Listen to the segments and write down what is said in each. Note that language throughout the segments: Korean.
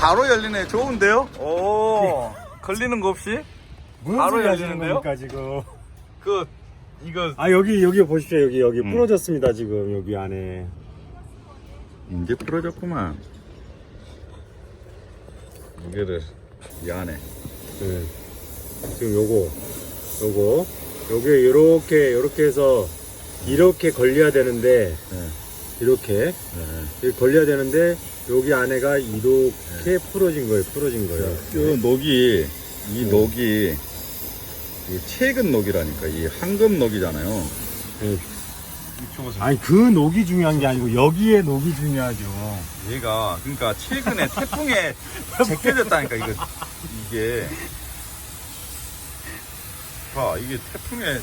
바로 열리네. 좋은데요? 오, 걸리는 거 없이? 바로 열리는데요? 지금? 그, 이거. 아 여기 여기 보십시오 여기 여기 음. 부러졌습니다 지금 여기 안에. 이제 부러졌구만. 무게를, 이 안에. 네. 지금 요거 요거 요게 요렇게 요렇게 해서 이렇게 걸려야 되는데 네. 이렇게 네. 이렇게 걸려야 되는데 여기 안에가 이렇게 풀어진 거예요 풀어진 거예요. 그 녹이, 이 네. 녹이, 이 최근 녹이라니까. 이 황금 녹이잖아요. 네. 아니 그 녹이 중요한 게 아니고 여기에 녹이 중요하죠. 얘가, 그러니까 최근에 태풍에 제껴졌다니까, 이거, 이게. 봐, 이게 태풍에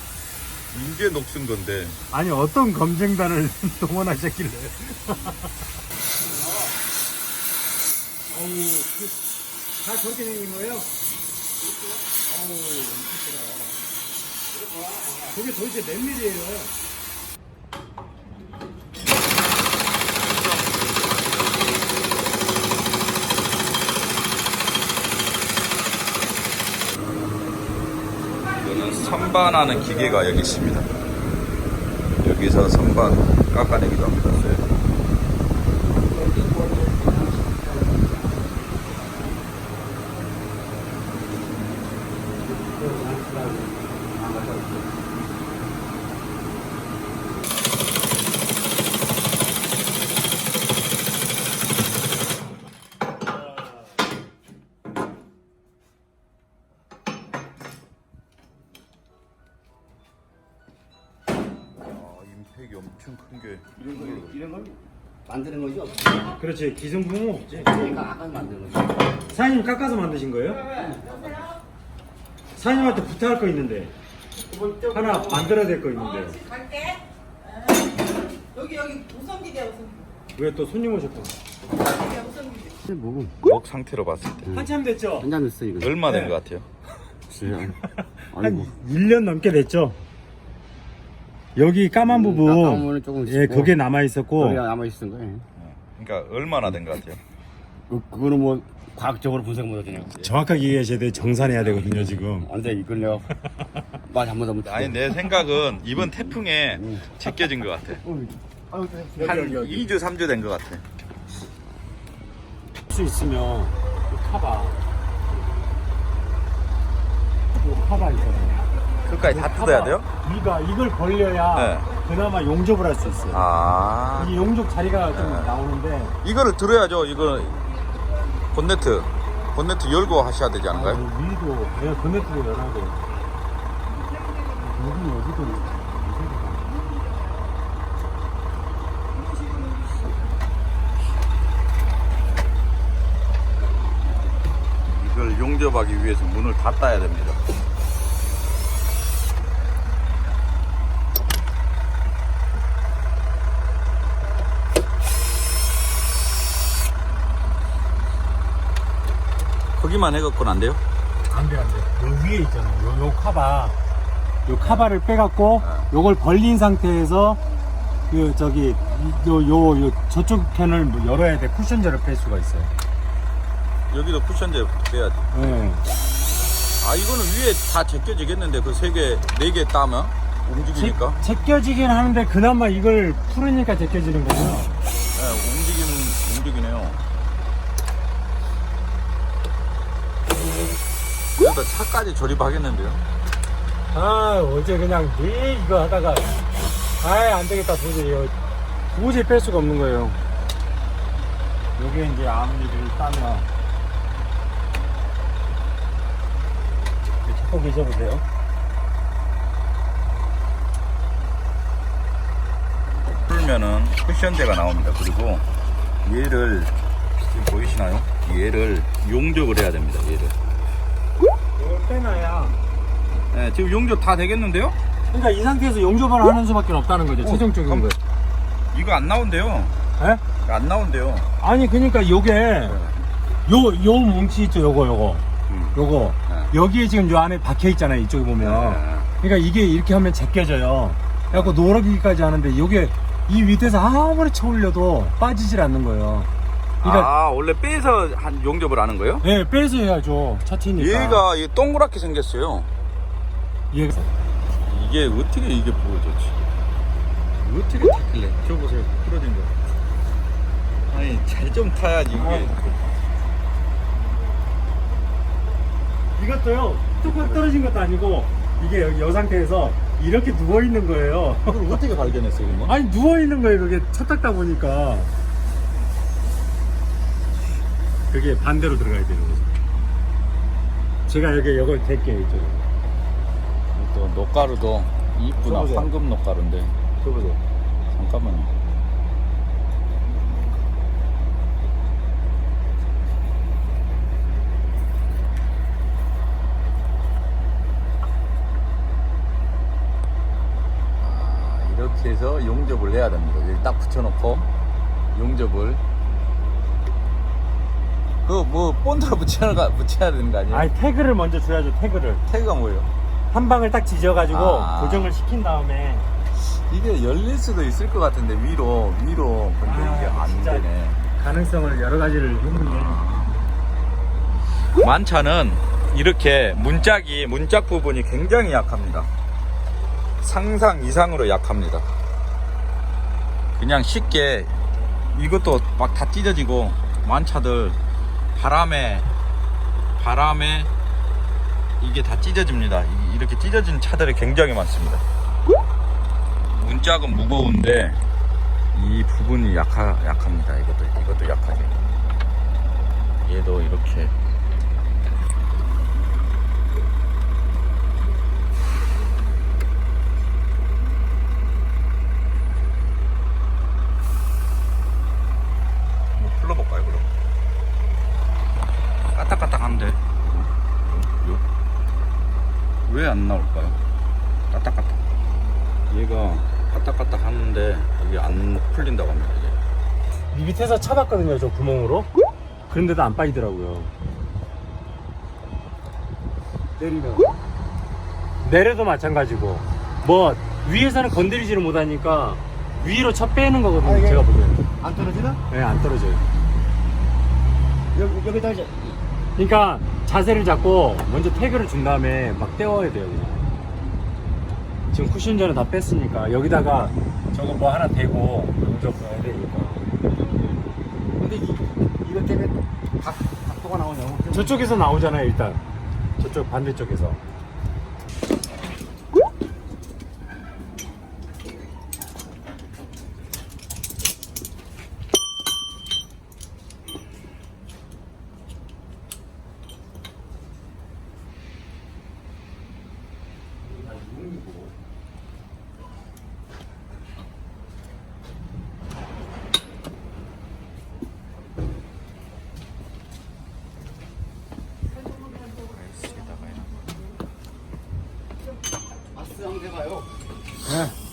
인제 녹슨 건데. 아니 어떤 검증단을 동원하셨길래? 어우, 다 저렇게 생긴 거예요? 어우, 이쁘다. 저게 도대체 몇 밀이에요? 이거는 선반하는 기계가 여기 있습니다. 여기서 선반 깎아내기도 합니다. 이런 걸, 이런 걸 만드는 거지 없어. 그렇지 기성품은 없지. 그러니까 아까 만드는 거지. 사장님 깎아서 만드신 거예요? 사장님한테 부탁할 거 있는데 하나 만들어야 될 거 있는데 갈게. 여기 여기 우성기대야 우성기대. 왜 또 손님 오셨다? 우성기대. 뭐목 상태로 봤을 때 한참 됐죠? 한잔 됐어 이거. 얼마 된 네. 것 같아요? 글쎄요. 한 아이고. 1년 넘게 됐죠? 여기 까만 음, 부분 까만 부분은 조금 예 있고. 그게 남아 있었고 거기가 남아 있었던 거예요. 그러니까 얼마나 된 것 같아요? 그 그거는 뭐 과학적으로 분석 못 하잖아요. 정확하게 얘기하셔야 돼 정산해야 되거든요 지금 안돼 이걸 내가 말 잘못 하면 아니 내 생각은 이번 태풍에 음. 제껴진 것 같아. 한 여기, 여기. 2주 3주 된 것 같아. 수 있으면 이 카바 이 카바 있잖아요 끝까지 다 뜯어야 돼요? 이가 이걸 벌려야 네. 그나마 용접을 할 수 있어요 아 이 용접 자리가 좀 나오는데 이거를 들어야죠. 이거 본네트 본네트 열고 하셔야 되지 아, 않을까요? 위도 내가 그네트로 열어야 돼 여기 어디도 이걸 용접하기 위해서 문을 닫아야 됩니다. 거기만 해갖고는 안 돼요? 안 돼 안 돼 요 위에 있잖아요 요, 요 카바 요 카바를 빼갖고 요걸 벌린 상태에서 그 저기 요요 요 저쪽 편을 뭐 열어야 돼 쿠션제를 뺄 수가 있어요 여기도 쿠션제 빼야지. 네. 아 이거는 위에 다 제껴지겠는데 그 세 개, 네 개 따면 움직이니까. 제, 제껴지긴 하는데 그나마 이걸 풀으니까 제껴지는 거죠 네, 움직이면 움직이네요. 그래도 차까지 조립하겠는데요. 아 어제 그냥 네 이거 하다가 아예 안 되겠다 도저히 이거 도저히 뺄 수가 없는 거예요 여기 이제 앞니를 따면 잡고 계셔보세요 풀면은 쿠션제가 나옵니다. 그리고 얘를 지금 보이시나요? 얘를 용접을 해야 됩니다. 얘를. 빼놔야 네, 지금 용접 다 되겠는데요? 그러니까 이 상태에서 용접을 하는 수밖에 없다는 거죠. 어, 최종적인 거. 이거 안 나온대요. 예? 안 나온대요. 아니 그러니까 요게 요 요 뭉치 있죠 요거 요거 음. 요거 네. 여기에 지금 요 안에 박혀 있잖아요 이쪽에 보면 그러니까 이게 이렇게 하면 제껴져요 그래갖고 노르기까지 하는데 요게 이 밑에서 아무리 쳐올려도 빠지질 않는 거예요 그러니까 아, 원래 빼서 한 용접을 하는 거예요? 예 빼서 해야죠 차체니까 얘가 이게 동그랗게 생겼어요. 얘가 이게 어떻게 이게 보여졌지? 어떻게 탔길래? 저 보세요. 부러진 거. 아니, 잘 좀 타야지, 이게. 이것도요 뚝뚝 떨어진 것도 아니고 이게 여기 요 상태에서 이렇게 누워 있는 거예요 그걸 어떻게 발견했어요, 그러면? 아니 누워 있는 거예요. 그게 차 닦다 보니까 그게 반대로 들어가야 되는 거죠. 제가 여기 이걸 댈게요 이쪽에. 또 녹가루도 이쁘나 써보세요. 황금 녹가루인데 줘보세요. 잠깐만요. 아, 이렇게 해서 용접을 해야 됩니다. 여기 딱 붙여놓고 용접을 그뭐 본드로 붙여야, 붙여야 되는 거 아니에요? 아니 태그를 먼저 줘야죠. 태그를 태그가 뭐예요? 한 방을 딱 지져가지고 아. 고정을 시킨 다음에 이게 열릴 수도 있을 것 같은데 위로 위로 근데 아, 이게 안 진짜. 되네. 가능성을 여러 가지를 했는데 만차는 이렇게 문짝이 문짝 부분이 굉장히 약합니다. 상상 이상으로 약합니다. 그냥 쉽게 이것도 막 다 찢어지고 만차들 바람에 바람에 이게 다 찢어집니다. 이- 이렇게 찢어진 차들이 굉장히 많습니다. 문짝은 무거운데 이 부분이 약하, 약합니다. 이것도 이것도 약하게. 얘도 이렇게 뭐 풀러볼까요 그럼? 까딱까딱한데 왜 안 나올까요? 까딱까딱 얘가 까딱까딱 하는데 이게 안 풀린다고 합니다 이게 이 밑에서 차봤거든요. 저 구멍으로. 그런데도 안 빠지더라고요. 때리면 내려도 마찬가지고 뭐 위에서는 건드리지를 못하니까 위로 차 빼는 거거든요. 아, 제가 보기에는. 안 떨어지나? 네, 안 떨어져요. 여기 여기다 이제 그러니까 자세를 잡고 먼저 태그를 준 다음에 막 떼워야 돼요. 그냥. 지금 쿠션전은 다 뺐으니까 여기다가 저거 뭐 하나 대고 용접 해야 되니까. 근데 이 이것 때문에 각 각도가 나오냐고. 저쪽에서 나오잖아요, 일단. 저쪽 반대쪽에서. 마스 한번 해봐요. 네.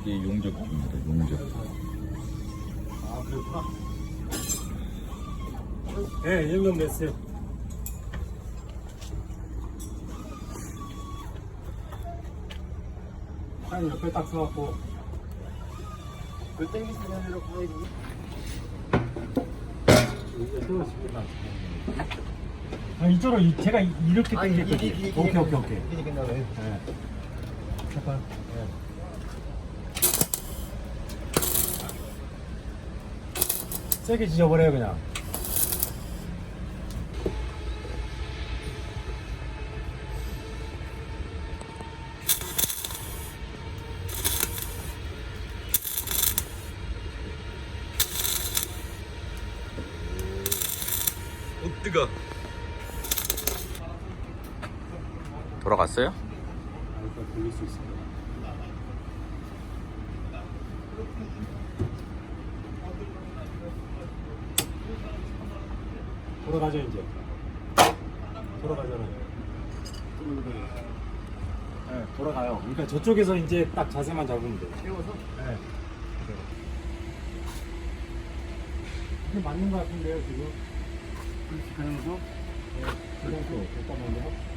이게 용접입니다 용접 아, 그렇구나. 네, 연금 냈어요. 한 옆에 딱 서갖고. 그 땡기시면 이렇게 가야지. 아, 이쪽으로 이- 제가 이- 이렇게 아니, 이- 당겼거든요. 이- 이- 오케이, 오케이, 오케이. 이게 끝나네. 네. 잠깐. 세게 지져버려요, 그냥. 돌아가죠 이제. 돌아가잖아요. 네, 돌아가요. 그러니까 저쪽에서 이제 딱 자세만 잡으면 돼요. 세워서? 네. 이게 맞는 것 같은데요 지금? 그렇게 가는 거죠? 네 그런 거 됐다 먼저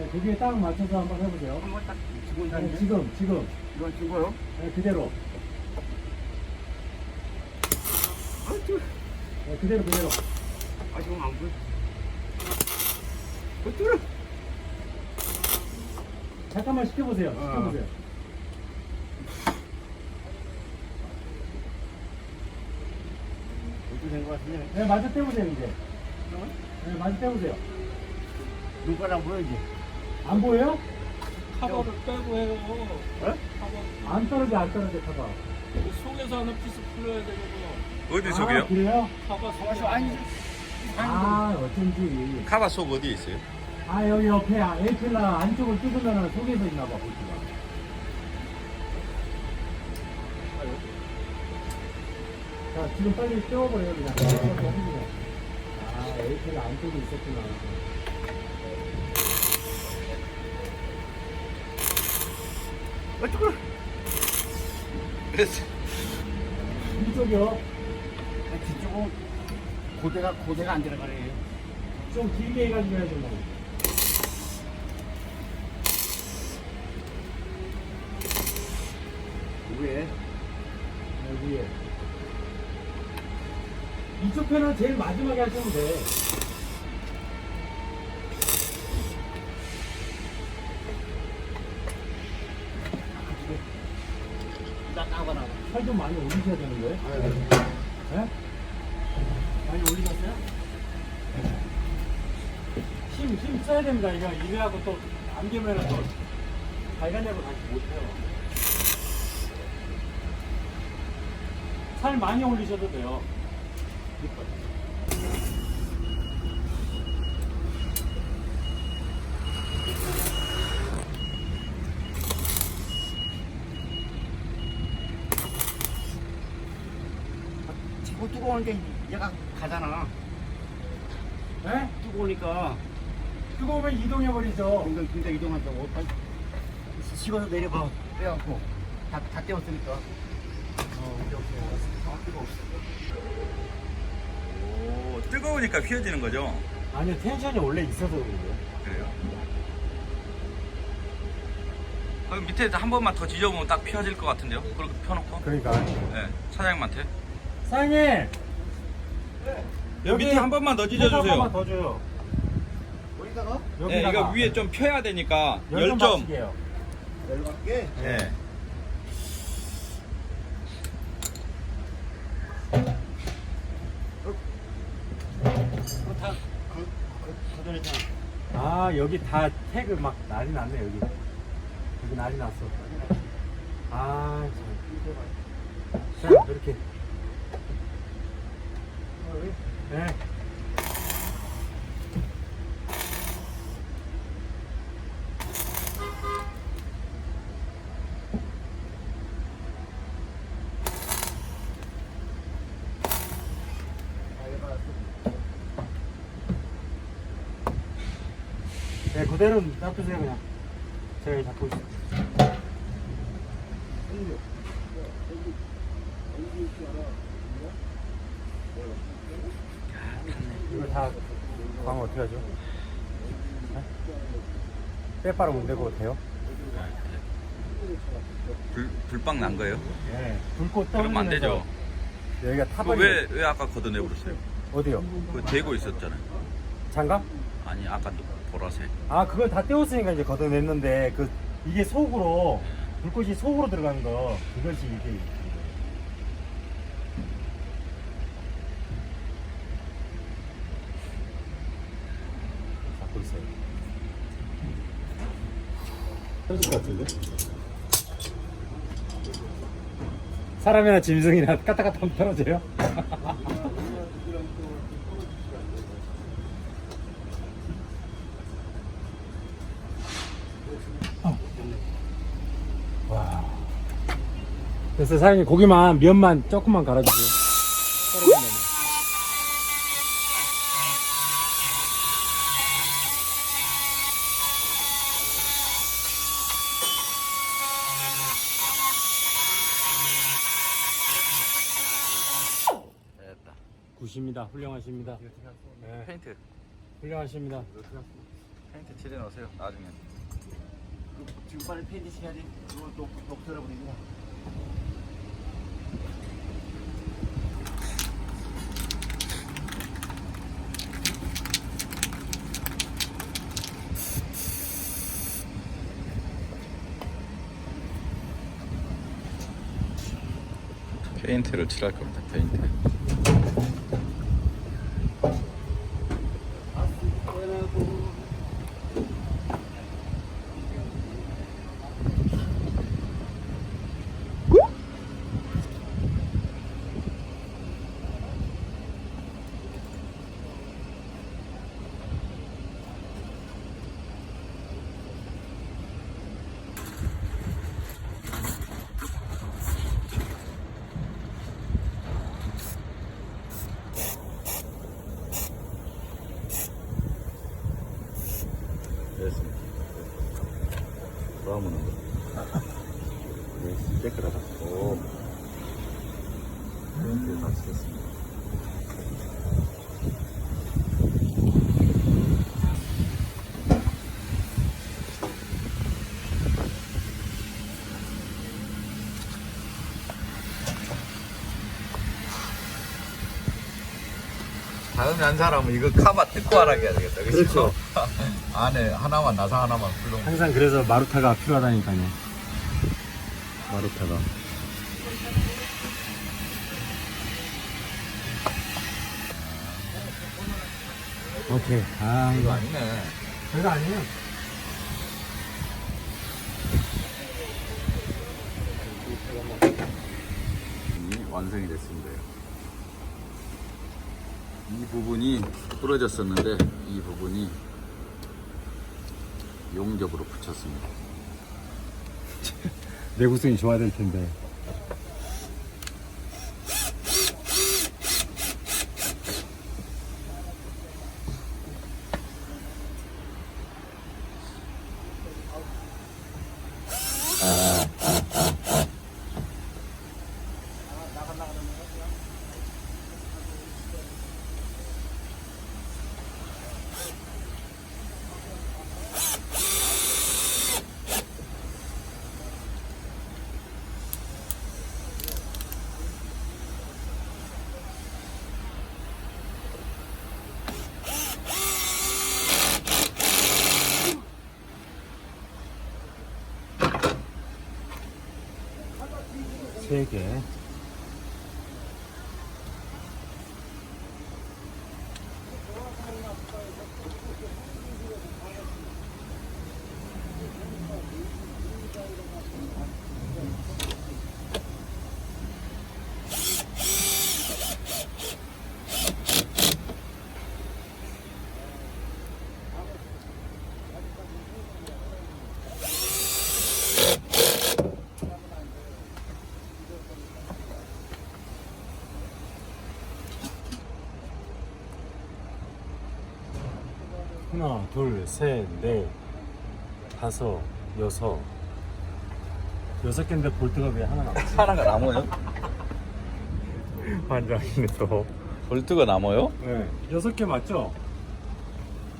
네, 거기에 딱 맞춰서 한번 해보세요. 한번 딱 네, 있는데. 지금, 지금. 이건 지고요. 네, 그대로. 네, 그대로, 그대로. 아 지금 안 보여. 어쩌라. 잠깐만 시켜보세요. 어. 시켜보세요. 어떻게 같은데. 네, 마저 떼보세요, 이제. 네, 마저 떼보세요. 눈깔 안 보여 이제. 안 보여요? 카바를 빼고 해요. 어? 카바 안 떨어져, 안 떨어져, 카바. 속에서 하는 피스 풀려야 되거든. 어디 아, 그래요? 카바 아니 아니. 아, 어쩐지. 카바 속 어디 있어요? 아, 여기 옆에 아, 에이필라 안쪽을 뜯으면 속에서 있나 봐, 볼트가. 자, 지금 빨리 떼어버려요, 그냥. 그냥. 아, 에이필라 안쪽에 있었구나. 어쩌라. 그래서 이쪽이요. 아, 뒤쪽은 고대가 고대가 안 들어가네. 좀 길게 해가지고 해야죠, 뭐. 왜? 여기에. 이쪽 편은 제일 마지막에 하시면 돼. 올리셔야 되는 거예요? 네? 많이 올리셨어요? 힘, 힘 써야 됩니다. 이거 이래하고 또 안기면 또 발간되고 다시 못해요. 살 많이 올리셔도 돼요. 자꾸 뜨거우니까 얘가 가잖아. 네? 뜨거우니까 뜨거우면 이동해버리죠. 공장 공장 이동한다고. 빨리 식어서 내려봐. 빼갖고 다, 다 떼었으니까. 어, 오케이 오케이. 아, 뜨거워. 오, 뜨거우니까 휘어지는 거죠? 아니요, 텐션이 원래 있어서 그래요. 그래요? 그럼 밑에 한 번만 더 지져보면 딱 휘어질 것 같은데요? 그렇게 펴놓고? 그러니까. 네, 사장님한테. 사장님! 여기 밑에 한 번만 더한 찢어주세요. 번만 더 줘요. 어디다가? 네, 이거 위에 좀 펴야 되니까 열점 10점. 맞추게요. 내려갈게. 네. 그거 다 그, 그, 거절했잖아. 아 여기 다 태그 막 난리 났네 여기 여기 난리 났어 아 참 자 이렇게 네. 네, 그대로 놔두세요 그냥. 제가 잡고 있을게요 이거 다 광어 어떻게 하죠? 네? 빼빠로 못 내고 돼요? 불, 불빵 난 거예요? 네 불꽃 그러면 안 되죠. 여기가 그거 타버리 왜, 왜 아까 걷어내버렸어요? 어디요? 그거 대고 있었잖아요. 장갑? 아니, 아까 보라색. 아 그걸 다 떼었으니까 이제 걷어냈는데 그 이게 속으로 불꽃이 속으로 들어가는 거 그것이 이게 잡고 있어요. 것 같은데? 사람이나 짐승이나 까딱까딱 하면 떨어져요? 와. 됐어 사장님 고기만 면만 조금만 갈아주세요 떨어진 면은. 됐다. 굿입니다 훌륭하십니다 네, 페인트. 훌륭하십니다 페인트 칠해 놓으세요. 나중에. 지금 빨리 펜디 해야지. 이거 또 녹슬어 버리구나. 페인트를 칠할 겁니다. 페인트. 됐습니다. 더 하면 안 돼. 네, 깨끗하다. 오. 페인트 다 칠했습니다. 다음에 한 사람은 이거 카바 뜯고 하라게 해야 되겠다. 그렇죠. 안에 하나만 나사 하나만 풀로. 항상 그래서 마루타가 필요하다니까요 마루타가 오케이 아 이거 아니네. 별거 아니에요 이 완성이 됐습니다. 이 부분이 부러졌었는데 이 부분이 용접으로 붙였습니다. 내구성이 좋아야 될 텐데 세 개. 하나, 둘, 셋, 넷, 다섯, 여섯. 여섯 개인데 볼트가 왜 하나 남았지? 하나가 남아요? 반장이네 또. 볼트가 남아요? 네. 여섯 개 맞죠?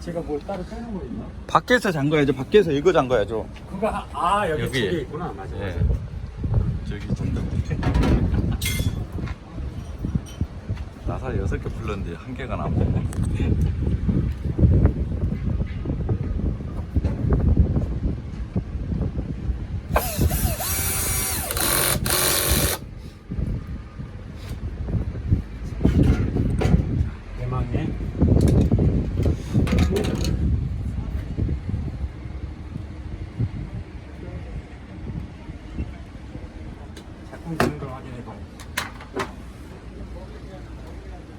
제가 뭘 따로 빼는 거 있나? 밖에서 잠가야죠. 밖에서 이거 잠가야죠. 그거 하- 아 여기 여기. 두개 있구나 맞아 예. 맞아. 저기 정도. 나사 여섯 개 불렀는데 한 개가 남았네. 대망의 작품 되는 걸 확인해봐.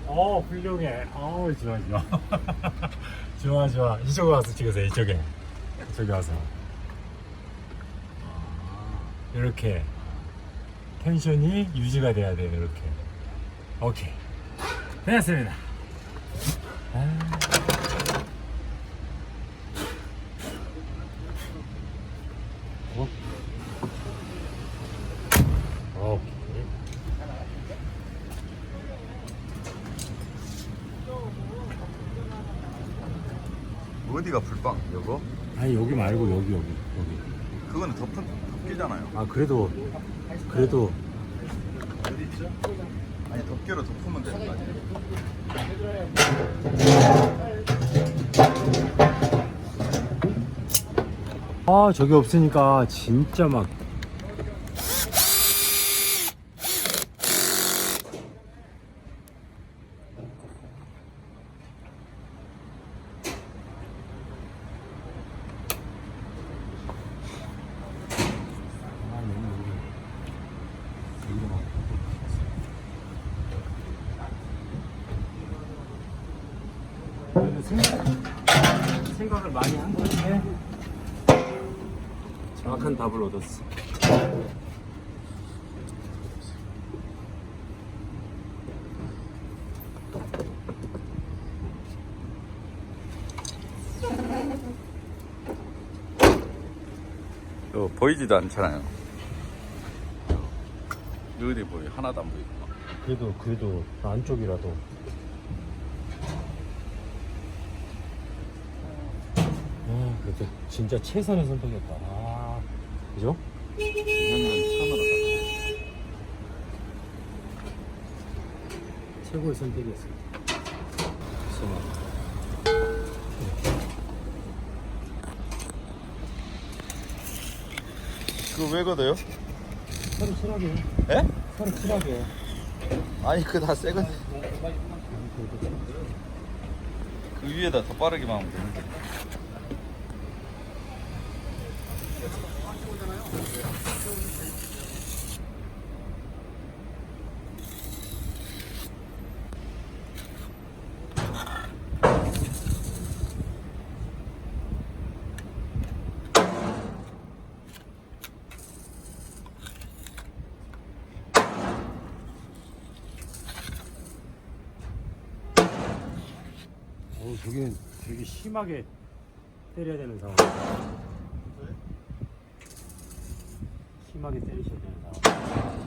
어 훌륭해. 어 좋아 좋아. 좋아 좋아. 이쪽에 와서 찍으세요. 이쪽에. 이쪽에 와서. 아, 이렇게. 텐션이 유지가 돼야 돼요 이렇게 오케이 됐습니다 어디가 불빵? 이거? 아니 여기 말고 여기 여기 여기 그거는 덮은 덮개잖아요. 아 그래도 그래도 어디 있죠? 아니 덮개로 덮으면 되는 거 아니에요? 아 저기 없으니까 진짜 막 아, 너무 여기 여기로 막 그래도 생각, 생각을 많이 한 건데 정확한 답을 얻었어. 이거 보이지도 않잖아요. 어디 보여? 하나도 안 보이고. 그래도 그래도 안쪽이라도. 아, 그래도 진짜 최선의 선택이었다. 아, 그죠? 최고의 선택이었어. 수마. 그거 왜 걷어요? 서로 칠하게. 에? 서로 칠하게. 아니 그거 다 새건. 그 위에다 더 빠르게만 하면 되는데. 어, 저기는 되게 심하게 때려야 되는 상황. 심하게 때리셔야 되는 상황.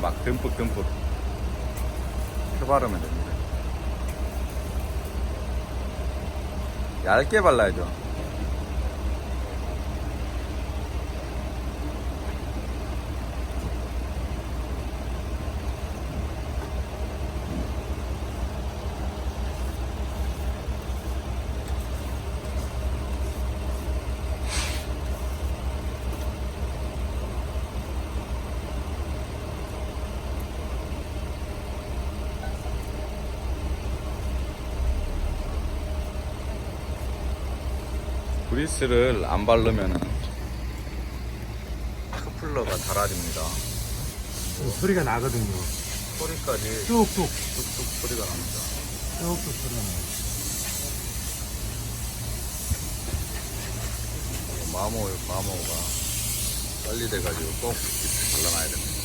음, 막 듬뿍듬뿍 펴바르면 됩니다. 얇게 발라야죠. 그리스를 안 바르면 커플러가 닳아집니다. 소리가 나거든요. 소리까지 뚝뚝, 뚝뚝 소리가 납니다. 뚝뚝 소리가 나요. 마모 마모가 빨리 돼가지고 꼭 발라놔야 됩니다.